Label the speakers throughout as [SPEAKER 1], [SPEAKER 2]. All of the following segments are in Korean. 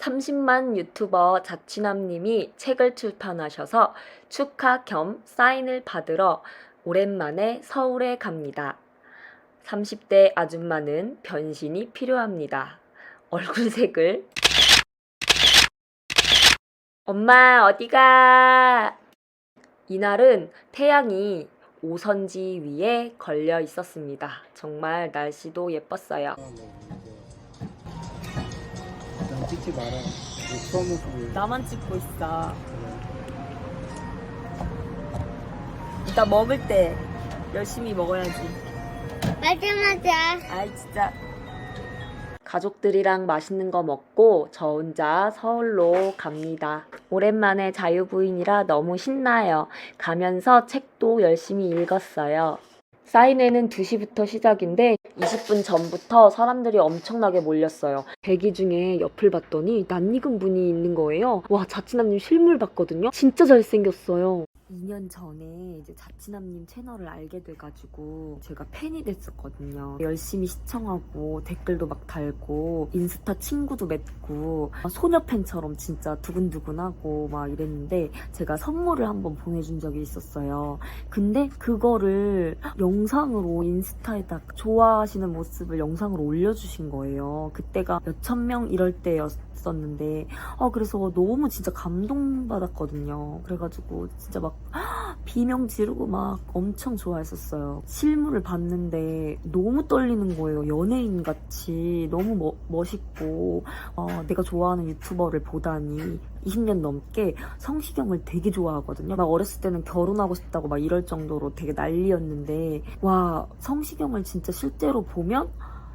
[SPEAKER 1] 30만 유튜버 자취남님이 책을 출판하셔서 축하 겸 사인을 받으러 오랜만에 서울에 갑니다. 30대 아줌마는 변신이 필요합니다. 얼굴색을 엄마 어디가? 이날은 태양이 오선지 위에 걸려 있었습니다. 정말 날씨도 예뻤어요.
[SPEAKER 2] 난 찍지 마라. 내 추억 모습을.
[SPEAKER 1] 나만 찍고 있어. 이따 먹을 때 열심히 먹어야지.
[SPEAKER 3] 맞아 맞아.
[SPEAKER 1] 아이 진짜. 가족들이랑 맛있는 거 먹고 저 혼자 서울로 갑니다. 오랜만에 자유부인이라 너무 신나요. 가면서 책도 열심히 읽었어요. 사인회는 2시부터 시작인데 20분 전부터 사람들이 엄청나게 몰렸어요. 대기 중에 옆을 봤더니 낯익은 분이 있는 거예요. 와, 자취남님 실물 봤거든요? 진짜 잘생겼어요. 2년 전에 이제 자취남님 채널을 알게 돼가지고 제가 팬이 됐었거든요. 열심히 시청하고 댓글도 막 달고 인스타 친구도 맺고 소녀 팬처럼 진짜 두근두근하고 막 이랬는데 제가 선물을 한번 보내준 적이 있었어요. 근데 그거를 영상으로 인스타에다 좋아하시는 모습을 영상으로 올려주신 거예요. 그때가 몇천 명 이럴 때였었는데 아 그래서 너무 진짜 감동받았거든요. 그래가지고 진짜 막 비명 지르고 막 엄청 좋아했었어요. 실물을 봤는데 너무 떨리는 거예요. 연예인 같이 너무 멋- 멋있고 어, 내가 좋아하는 유튜버를 보다니 20년 넘게 성시경을 되게 좋아하거든요. 막 어렸을 때는 결혼하고 싶다고 막 이럴 정도로 되게 난리였는데 와 성시경을 진짜 실제로 보면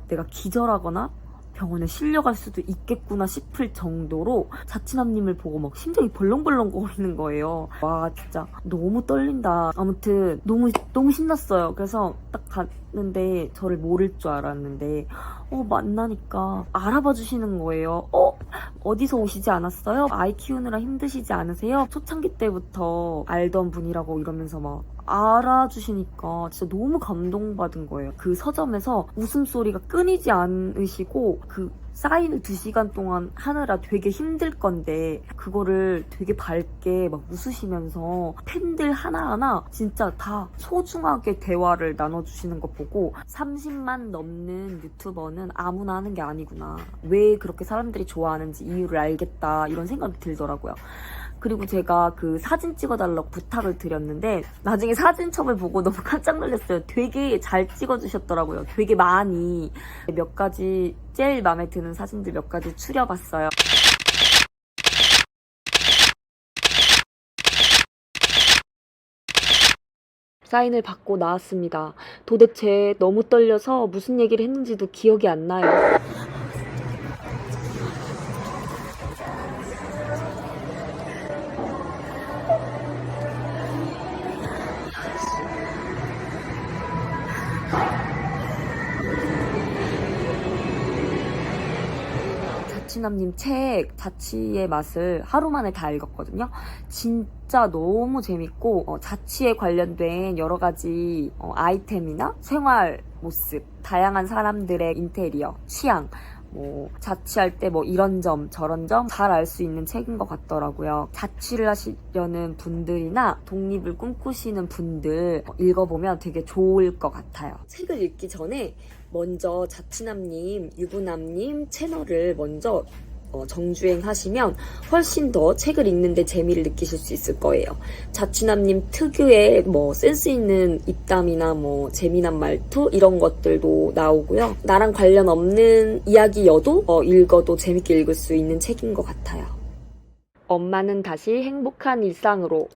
[SPEAKER 1] 내가 기절하거나 병원에 실려갈 수도 있겠구나 싶을 정도로 자취남님을 보고 막 심장이 벌렁벌렁 거리는 거예요. 와 진짜 너무 떨린다. 아무튼 너무 너무 신났어요. 그래서 딱 갔는데 저를 모를 줄 알았는데 어 만나니까 알아봐 주시는 거예요. 어 어디서 오시지 않았어요? 아이 키우느라 힘드시지 않으세요? 초창기 때부터 알던 분이라고 이러면서 막 알아주시니까 진짜 너무 감동받은 거예요. 그 서점에서 웃음소리가 끊이지 않으시고 그 사인을 두 시간 동안 하느라 되게 힘들 건데 그거를 되게 밝게 막 웃으시면서 팬들 하나하나 진짜 다 소중하게 대화를 나눠주시는 거 보고 30만 넘는 유튜버는 아무나 하는 게 아니구나. 왜 그렇게 사람들이 좋아하는지 이유를 알겠다 이런 생각이 들더라고요. 그리고 제가 그 사진 찍어달라고 부탁을 드렸는데 나중에 사진첩을 보고 너무 깜짝 놀랐어요. 되게 잘 찍어주셨더라고요. 되게 많이 몇 가지 제일 마음에 드는 사진들 몇 가지 추려봤어요. 사인을 받고 나왔습니다. 도대체 너무 떨려서 무슨 얘기를 했는지도 기억이 안 나요. 자취남님 책 자취의 맛을 하루 만에 다 읽었거든요. 진짜 너무 재밌고 어, 자취에 관련된 여러 가지 어, 아이템이나 생활 모습, 다양한 사람들의 인테리어, 취향, 뭐 자취할 때 뭐 이런 점 저런 점 잘 알 수 있는 책인 것 같더라고요. 자취를 하시려는 분들이나 독립을 꿈꾸시는 분들 어, 읽어보면 되게 좋을 것 같아요. 책을 읽기 전에 먼저 자취남님, 유부남님 채널을 먼저 어, 정주행 하시면 훨씬 더 책을 읽는데 재미를 느끼실 수 있을 거예요. 자취남님 특유의 뭐 센스 있는 입담이나 뭐 재미난 말투 이런 것들도 나오고요. 나랑 관련 없는 이야기여도 어, 읽어도 재밌게 읽을 수 있는 책인 것 같아요. 엄마는 다시 행복한 일상으로